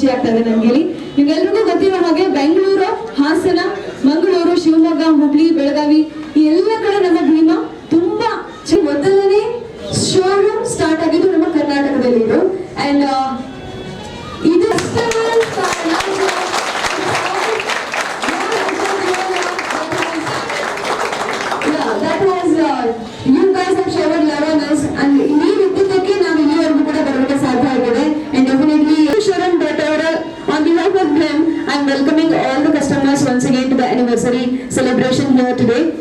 ಖುಷಿ ಆಗ್ತಾ ಇದೆ ನಮ್ಗೆ ಇಲ್ಲಿ ನಿಮ್ಗೆಲ್ರಿಗೂ ಗೊತ್ತಿರೋ ಹಾಗೆ ಬೆಂಗಳೂರು, ಹಾಸನ, ಮಂಗಳೂರು, ಶಿವಮೊಗ್ಗ, ಹುಬ್ಳಿ, ಬೆಳಗಾವಿ ಈ ಎಲ್ಲ ಕಡೆ ನಮ್ಮ ಭೀಮಾ ತುಂಬಾ ಮೊದಲನೇ ಶೋರೂಮ್ ಸ್ಟಾರ್ಟ್ ಆಗಿದ್ದು ನಮ್ಮ ಕರ್ನಾಟಕದಲ್ಲಿ ಇದು ಅಂಡ್ ಇದು you guys have The anniversary celebration here today.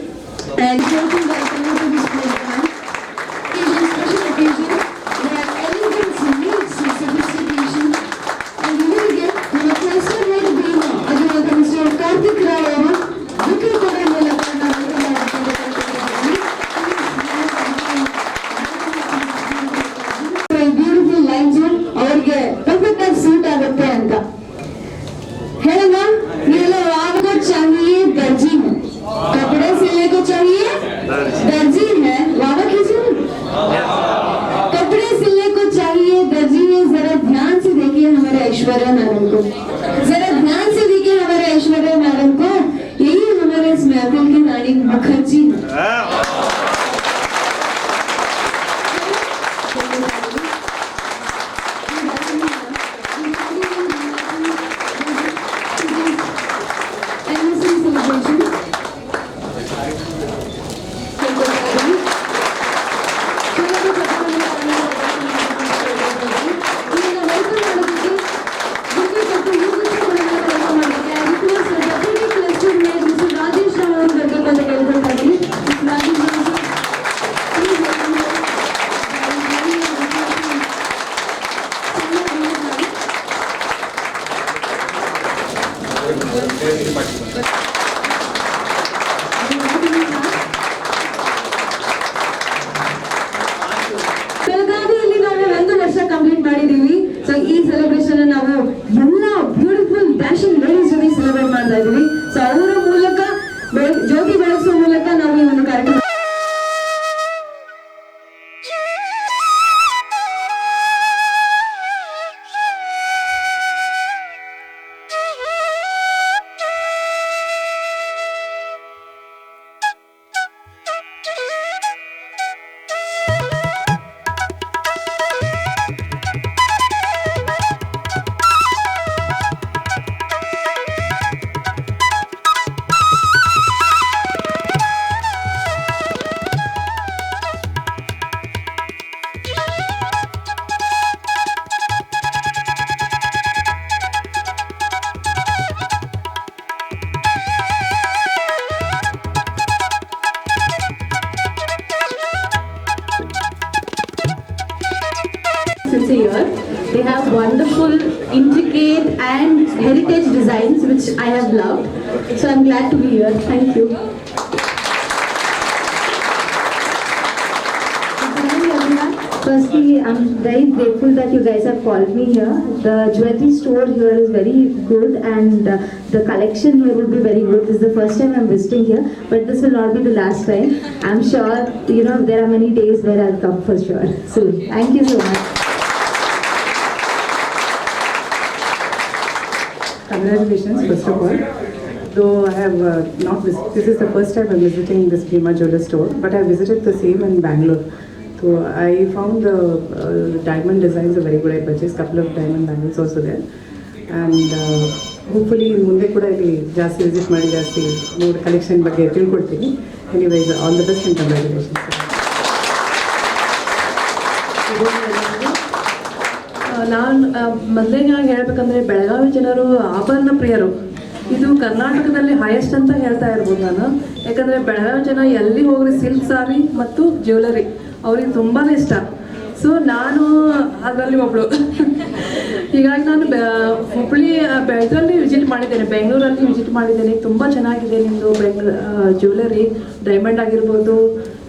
A year. They have wonderful, intricate and heritage designs which I have loved. So I'm glad to be here. Thank you. Firstly, I'm very grateful that you guys have called me here. The jewelry store here is very good and uh, the collection here will be very good. This is the first time I'm visiting here, but this will not be the last time. I'm sure, you know, there are many days where I'll come for sure soon. Thank you so much. Congratulations, first of all. Though I have uh, not visited, this is the first time I'm visiting this Prima Jeweler store, but I visited the same in Bangalore. So I found the uh, diamond designs are very good. I purchased couple of diamond bangles also there. And uh, hopefully ಮುಂದೆ ಕೂಡ ಇಲ್ಲಿ ಜಾಸ್ತಿ visit ಮಾಡಿ ಜಾಸ್ತಿ ನೋಡಿ collection ಬಗ್ಗೆ ತಿಳ್ಕೊಡ್ತೀನಿ anyways all the best and congratulations ನಾನು ಮೊದಲನೇದಾಗಿ ಹೇಳ್ಬೇಕಂದ್ರೆ ಬೆಳಗಾವಿ ಜನರು ಆಭರಣ ಪ್ರಿಯರು. ಇದು ಕರ್ನಾಟಕದಲ್ಲಿ ಹೈಯೆಸ್ಟ್ ಅಂತ ಹೇಳ್ತಾ ಇರ್ಬೋದು ನಾನು. ಯಾಕಂದರೆ ಬೆಳಗಾವಿ ಜನ ಎಲ್ಲಿ ಹೋಗ್ರಿ ಸಿಲ್ಕ್ ಸಾರಿ ಮತ್ತು ಜ್ಯುವೆಲರಿ ಅವ್ರಿಗೆ ತುಂಬಾ ಇಷ್ಟ. ಸೊ ನಾನು ಅದರಲ್ಲಿ ಒಬ್ಳು. ಹೀಗಾಗಿ ನಾನು ಹುಬ್ಳಿ ಇದರಲ್ಲಿ ವಿಸಿಟ್ ಮಾಡಿದ್ದೇನೆ. ಬೆಂಗಳೂರಲ್ಲಿ ವಿಸಿಟ್ ಮಾಡಿದ್ದೇನೆ. ತುಂಬ ಚೆನ್ನಾಗಿದೆ ನಿಮ್ಮದು ಬೆಂಗ್ಳೂ ಜ್ಯುವೆಲರಿ ಡೈಮಂಡ್ ಆಗಿರ್ಬೋದು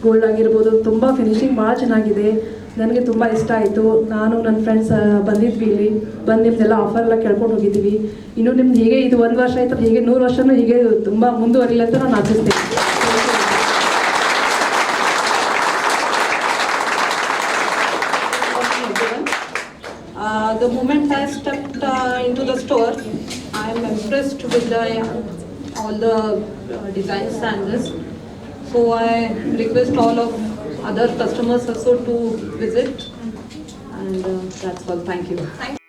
ಗೋಲ್ಡ್ ಆಗಿರ್ಬೋದು. ತುಂಬ ಫಿನಿಶಿಂಗ್ ಭಾಳ ಚೆನ್ನಾಗಿದೆ. ನನಗೆ ತುಂಬ ಇಷ್ಟ ಆಯಿತು. ನಾನು ನನ್ನ ಫ್ರೆಂಡ್ಸ್ ಬಂದಿದ್ವಿ ಇಲ್ಲಿ. ಬಂದು ನಿಮ್ದೆಲ್ಲ ಆಫರ್ ಎಲ್ಲ ಕೇಳ್ಕೊಂಡು ಹೋಗಿದ್ದೀವಿ. ಇನ್ನು ನಿಮ್ದು ಹೇಗೆ ಇದು ಒಂದು ವರ್ಷ ಆಯಿತು ಹೀಗೆ ನೂರು ವರ್ಷನೂ ಹೀಗೆ ತುಂಬ ಮುಂದುವರಿಲ್ಲ ಅಂತ ನಾನು ಆಶಿಸ್ತೇನೆ. the moment I stepped uh, into the store, I am impressed with the all the uh, designs and this. So I request all of other customers also to visit. And uh, that's all. Thank you. So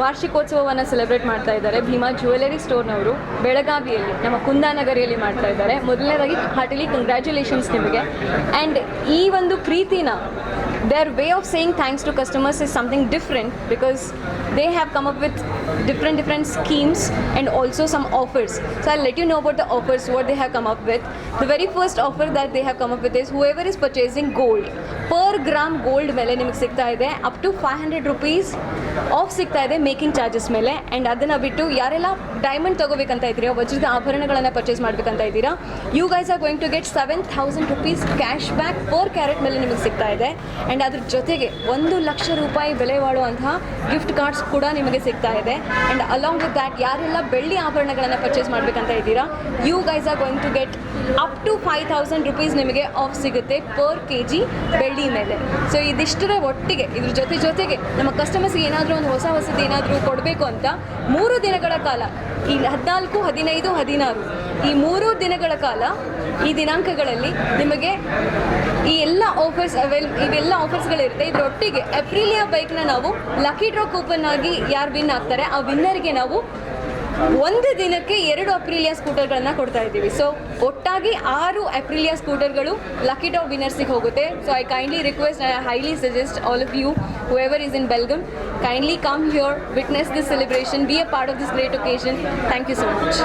ವಾರ್ಷಿಕೋತ್ಸವವನ್ನು celebrate ಮಾಡ್ತಾ ಇದ್ದಾರೆ. Bima jewellery ಸ್ಟೋರ್ನವರು ಬೆಳಗಾವಿಯಲ್ಲಿ, ನಮ್ಮ ಕುಂದಾನಗರಿಯಲ್ಲಿ ಮಾಡ್ತಾ ಇದ್ದಾರೆ. ಮೊದಲನೇದಾಗಿ ಹಾರ್ಟಿಲಿ congratulations ನಿಮಗೆ. And ಈ ಒಂದು ಪ್ರೀತಿನ their way of saying thanks to customers is something different because they have come up with different different schemes and also some offers. So i'll let you know about the offers, what they have come up with. The very first offer that they have come up with is, whoever is purchasing gold, per gram gold ಮೇಲೆ ನಿಮಗೆ ಸಿಗ್ತಾ ಇದೆ up to five hundred rupees off ಸಿಗ್ತಾ ಇದೆ making charges ಮೇಲೆ and ಅದನ್ನು ಬಿಟ್ಟು ಯಾರೆಲ್ಲ ಡೈಮಂಡ್ ತಗೋಬೇಕಂತ ಇದ್ದೀರಾ ವಜ್ರದ ಆಭರಣಗಳನ್ನು ಪರ್ಚೇಸ್ ಮಾಡ್ಬೇಕಂತ ಇದ್ದೀರಾ you guys are going to get seven thousand rupees cash back per carat ಮೇಲೆ ನಿಮಗೆ ಸಿಗ್ತಾ ಇದೆ ಆ್ಯಂಡ್ ಅದ್ರ ಜೊತೆಗೆ ಒಂದು ಲಕ್ಷ ರೂಪಾಯಿ ಬೆಲೆ ಬಾಳುವಂತಹ ಗಿಫ್ಟ್ ಕಾರ್ಡ್ಸ್ ಕೂಡ ನಿಮಗೆ ಸಿಗ್ತಾ ಇದೆ. ಆ್ಯಂಡ್ ಅಲಾಂಗ್ ವಿತ್ ದ್ಯಾಟ್ ಯಾರೆಲ್ಲ ಬೆಳ್ಳಿ ಆಭರಣಗಳನ್ನು ಪರ್ಚೇಸ್ ಮಾಡಬೇಕಂತ ಇದ್ದೀರಾ you guys are going to get up to five thousand rupees ನಿಮಗೆ ಆಫ್ ಸಿಗುತ್ತೆ ಪರ್ ಕೆ ಜಿ ಬೆಳ್ಳಿ ಮೇಲೆ. ಸೊ ಇದಿಷ್ಟರ ಒಟ್ಟಿಗೆ, ಇದ್ರ ಜೊತೆ ಜೊತೆಗೆ ನಮ್ಮ ಕಸ್ಟಮರ್ಸ್ಗೆ ಏನಾದರೂ ಒಂದು ಹೊಸ ಹೊಸದು ಏನಾದರೂ ಕೊಡಬೇಕು ಅಂತ ಮೂರು ದಿನಗಳ ಕಾಲ, ಈ ಹದಿನಾಲ್ಕು, ಹದಿನೈದು, ಹದಿನಾರು, ಈ ಮೂರು ದಿನಗಳ ಕಾಲ ಈ ದಿನಾಂಕಗಳಲ್ಲಿ ನಿಮಗೆ ಈ ಎಲ್ಲ ಆಫರ್ಸ್ ಅವೆಲ್ ಇವೆಲ್ಲ ಆಫರ್ಸ್ಗಳಿರುತ್ತೆ ಇದರೊಟ್ಟಿಗೆ ಅಪ್ರಿಲಿಯಾ ಬೈಕ್ನ ನಾವು ಲಕ್ಕಿ ಡ್ರಾ ಕೂಪನ್ ಆಗಿ ಯಾರು ವಿನ್ ಆಗ್ತಾರೆ, ಆ ವಿನ್ನರ್ಗೆ ನಾವು ಒಂದು ದಿನಕ್ಕೆ ಎರಡು ಅಪ್ರಿಲಿಯಾ ಸ್ಕೂಟರ್ಗಳನ್ನು ಕೊಡ್ತಾ ಇದ್ದೀವಿ. ಸೊ ಒಟ್ಟಾಗಿ ಆರು ಅಪ್ರಿಲಿಯಾ ಸ್ಕೂಟರ್ಗಳು ಲಕ್ಕಿ ಡ್ರಾ ವಿನ್ನರ್ಸಿಗೆ ಹೋಗುತ್ತೆ. So I kindly request I highly suggest all of you whoever is in Belgaum kindly come here witness this celebration be a part of this great occasion thank you so much